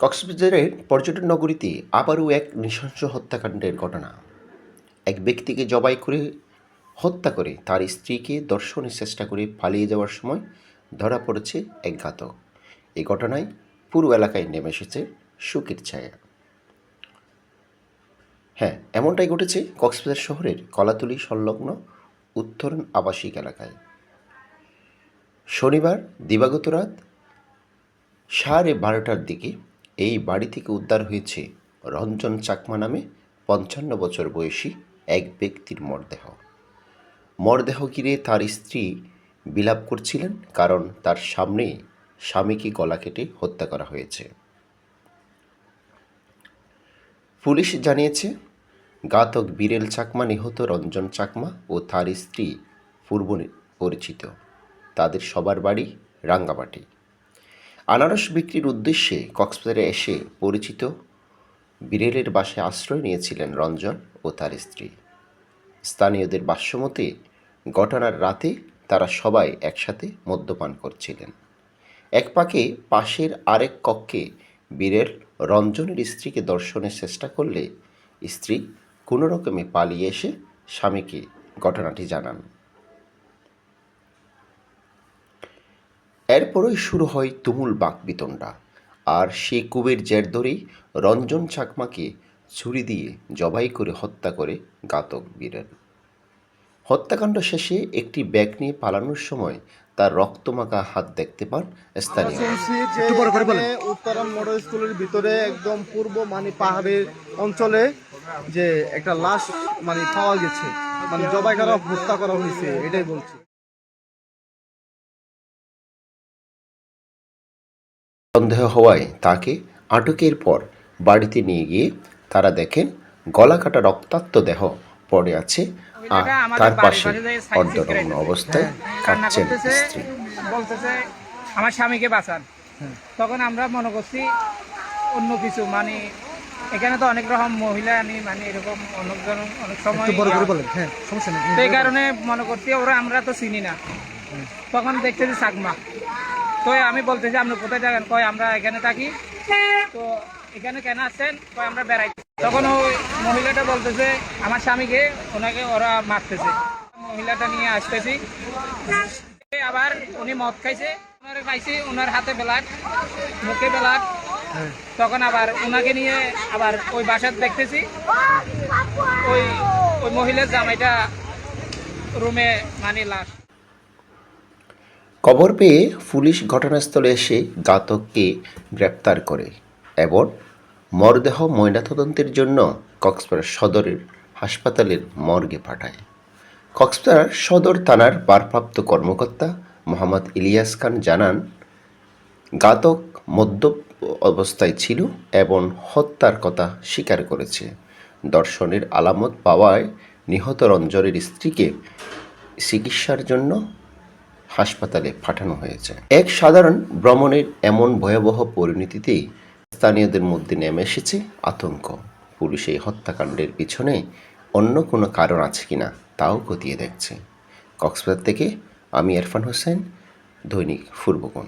কক্সবাজারের পর্যটন নগরীতে আবারও এক নৃশংস হত্যাকাণ্ডের ঘটনা। এক ব্যক্তিকে জবাই করে হত্যা করে তার স্ত্রীকে দর্শনের চেষ্টা করে পালিয়ে যাওয়ার সময় ধরা পড়েছে এক ঘাতক। এই ঘটনায় পুরো এলাকায় নেমে এসেছে শোকের ছায়া। হ্যাঁ এমনটাই ঘটেছে কক্সবাজার শহরের কলাতলি সংলগ্ন উত্তরণ আবাসিক এলাকায়। শনিবার দিবাগত রাত সাড়ে বারোটার দিকে এই বাড়ি থেকে উদ্ধার হয়েছে রঞ্জন চাকমা নামে পঞ্চান্ন বছর বয়সী এক ব্যক্তির মরদেহ। মরদেহ ঘিরে তার স্ত্রী বিলাপ করছিলেন কারণ তার সামনেই স্বামীকে গলা কেটে হত্যা করা হয়েছে। পুলিশ জানিয়েছে, ঘাতক বীরেল চাকমা নিহত রঞ্জন চাকমা ও তার স্ত্রী পূর্ব পরিচিত তাদের সবার বাড়ি রাঙ্গামাটি। আনারস বিক্রির উদ্দেশ্যে কক্সবাজারে এসে পরিচিত বিরেলের বাসায় আশ্রয় নিয়েছিলেন রঞ্জন ও তার স্ত্রী। স্থানীয়দের ভাষ্যমতে ঘটনার রাতে তারা সবাই একসাথে মদ্যপান করছিলেন। এক পাকে পাশের আরেক কক্ষে বীরের রঞ্জনের স্ত্রীকে দর্শনের চেষ্টা করলে স্ত্রী কোনো রকমে পালিয়ে এসে স্বামীকে ঘটনাটি জানান। এরপরই শুরু হয় তুমুল বাকবিতণ্ডা। আর সে কুবের জের ধরেই রঞ্জন চাকমাকে ছুরি দিয়ে জবাই করে হত্যা করে ঘাতক বীরেন হত্যাকাণ্ড শেষে একটি ব্যাগ নিয়ে পালানোর সময় তার রক্তমাখা হাত দেখতে পান স্থানীয়। উত্তরণ মডেল স্কুলের ভিতরে একদম পূর্ব মানে পাহাড়ের অঞ্চলে যে একটা লাশ মানে পাওয়া গেছে। মানে জবাই করা হত্যা করা হয়েছে এটাই বলছি। সন্দেহ হওয়ায় তাকে আটকের পর বাড়িতে নিয়ে গিয়ে তারা দেখেন গলা কাটা রক্তাক্ত দেহ পড়ে আছে আর তার পাশে অর্ধনগ্ন অবস্থায় কান্না কাঁদছেন স্ত্রী। বলতেছে আমার স্বামীকে বাঁচান। তখন আমরা মনে করছি অন্য কিছু মানে এখানে তো অনেক রকম মহিলা আনি মানে এরকম অনেকজন অনেক সময় একটু বড় করে বলেন হ্যাঁ সমস্যা নেই। তো এই কারণে মনে করছি ওরা আমরা তো চিনি না। তখন দেখতেছি চাকমা তো আমি বলতেছি আপনি কোথায় যাবেন কয়, আমরা এখানে থাকি। তো এখানে কেন আসছেন? কয়, আমরা বেড়াই। তখন ওই মহিলাটা বলতেছে, আমার স্বামীকে, ওনাকে ওরা মারতেছে। মহিলাটা নিয়ে আসতেছি। আবার উনি মদ খাইছে, ওনারে পাইছি, ওনার হাতে বেলাট মুখে বেলাট তখন আবার ওনাকে নিয়ে আবার ওই বাসার দেখতেছি। ওই ওই মহিলার জামাইটা রুমে মানে লাশ। খবর পেয়ে পুলিশ ঘটনাস্থলে এসে ঘাতককে গ্রেপ্তার করে এবং মরদেহ ময়নাতদন্তের জন্য কক্সবাজার সদরের হাসপাতালের মর্গে পাঠায়। কক্সবাজার সদর থানার ভারপ্রাপ্ত কর্মকর্তা মোহাম্মদ ইলিয়াস খান জানান, ঘাতক মদ্য অবস্থায় ছিল এবং হত্যার কথা স্বীকার করেছে। দর্শনের আলামত পাওয়ায় নিহত রঞ্জনের স্ত্রীকে চিকিৎসার জন্য হাসপাতালে পাঠানো হয়েছে। এক সাধারণ ভ্রমণের এমন ভয়াবহ পরিণতিতেই স্থানীয়দের মধ্যে নেমে এসেছে আতঙ্ক। পুলিশ এই হত্যাকাণ্ডের পিছনে অন্য কোনো কারণ আছে কিনা তাও খতিয়ে দেখছে। কক্সবাজার থেকে আমি এরফান হোসেন, দৈনিক পূর্বকোণ